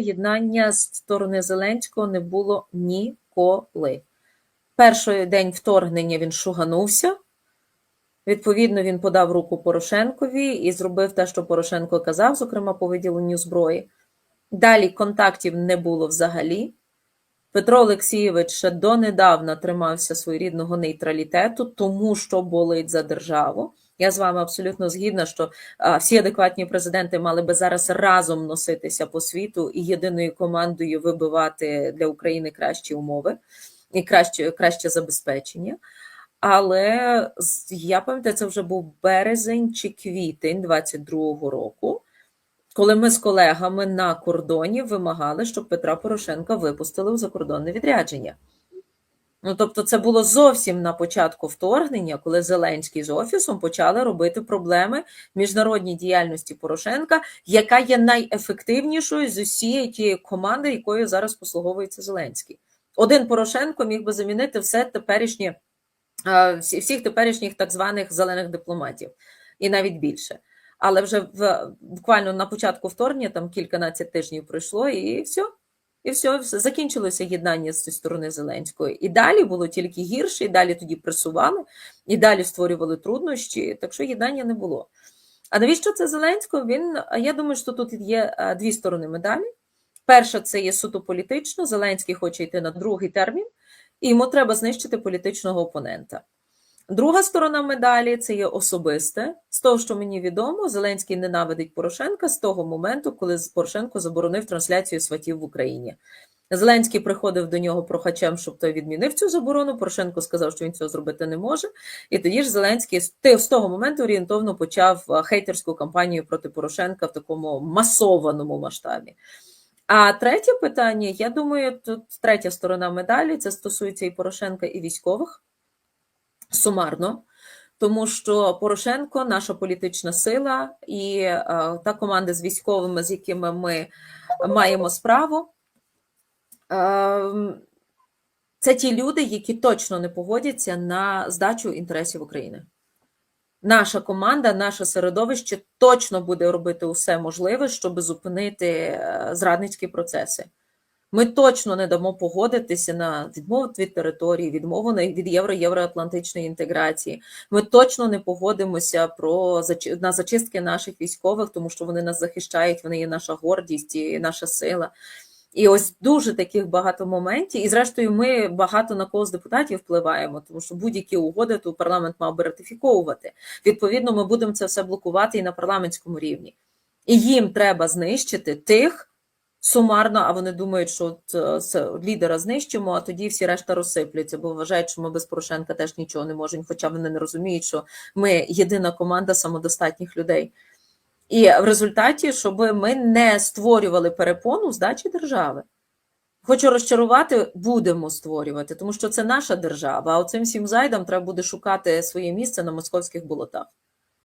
єднання з сторони Зеленського не було ніколи. Перший день вторгнення він шуганувся. Відповідно, він подав руку Порошенкові і зробив те, що Порошенко казав, зокрема по виділенню зброї. Далі контактів не було взагалі. Петро Олексійович ще донедавна тримався своєрідного нейтралітету, тому що болить за державу. Я з вами абсолютно згідна, що всі адекватні президенти мали би зараз разом носитися по світу і єдиною командою вибивати для України кращі умови і краще, краще забезпечення. Але я пам'ятаю, це вже був березень чи квітень 22-го року, коли ми з колегами на кордоні вимагали, щоб Петра Порошенка випустили у закордонне відрядження. Ну, тобто, це було зовсім на початку вторгнення, коли Зеленський з офісом почали робити проблеми міжнародній діяльності Порошенка, яка є найефективнішою з усієї тієї команди, якою зараз послуговується Зеленський. Один Порошенко міг би замінити все теперішнє, е, всі- всіх теперішніх так званих зелених дипломатів, і навіть більше. Але вже в буквально на початку вторгнення, там кільканадцять тижнів пройшло, і все. І все, все, закінчилося єднання з сторони Зеленської. І далі було тільки гірше, і далі тоді пресували, і далі створювали труднощі, так що єднання не було. А навіщо це Зеленського? Він, я думаю, що тут є дві сторони медалі. Перша це є суто політично. Зеленський хоче йти на другий термін, і йому треба знищити політичного опонента. Друга сторона медалі це є особисте. З того, що мені відомо, Зеленський ненавидить Порошенка з того моменту, коли Порошенко заборонив трансляцію сватів в Україні. Зеленський приходив до нього прохачем, щоб той відмінив цю заборону. Порошенко сказав, що він цього зробити не може. І тоді ж Зеленський з того моменту орієнтовно почав хейтерську кампанію проти Порошенка в такому масованому масштабі. А третє питання, я думаю, тут третя сторона медалі це стосується і Порошенка, і військових сумарно, тому що Порошенко наша політична сила, і е, та команда з військовими, з якими ми маємо справу. е, Це ті люди, які точно не погодяться на здачу інтересів України. Наша команда, наше середовище точно буде робити усе можливе, щоб зупинити е, зрадницькі процеси. Ми точно не дамо погодитися на відмову від території, відмову від євро-євроатлантичної інтеграції. Ми точно не погодимося про на зачистки наших військових, тому що вони нас захищають, вони є наша гордість і наша сила. І ось дуже таких багато моментів. І зрештою, ми багато на кого з депутатів впливаємо, тому що будь-які угоди то парламент мав би ратифіковувати. Відповідно, ми будемо це все блокувати і на парламентському рівні. І їм треба знищити тих сумарно, а вони думають, що от, е, лідера знищимо, а тоді всі решта розсипляться, бо вважають, що ми без Порошенка теж нічого не можемо, хоча вони не розуміють, що ми єдина команда самодостатніх людей. І в результаті, щоб ми не створювали перепону здачі держави. Хочу розчарувати, будемо створювати, тому що це наша держава, а оцим всім зайдам треба буде шукати своє місце на московських болотах.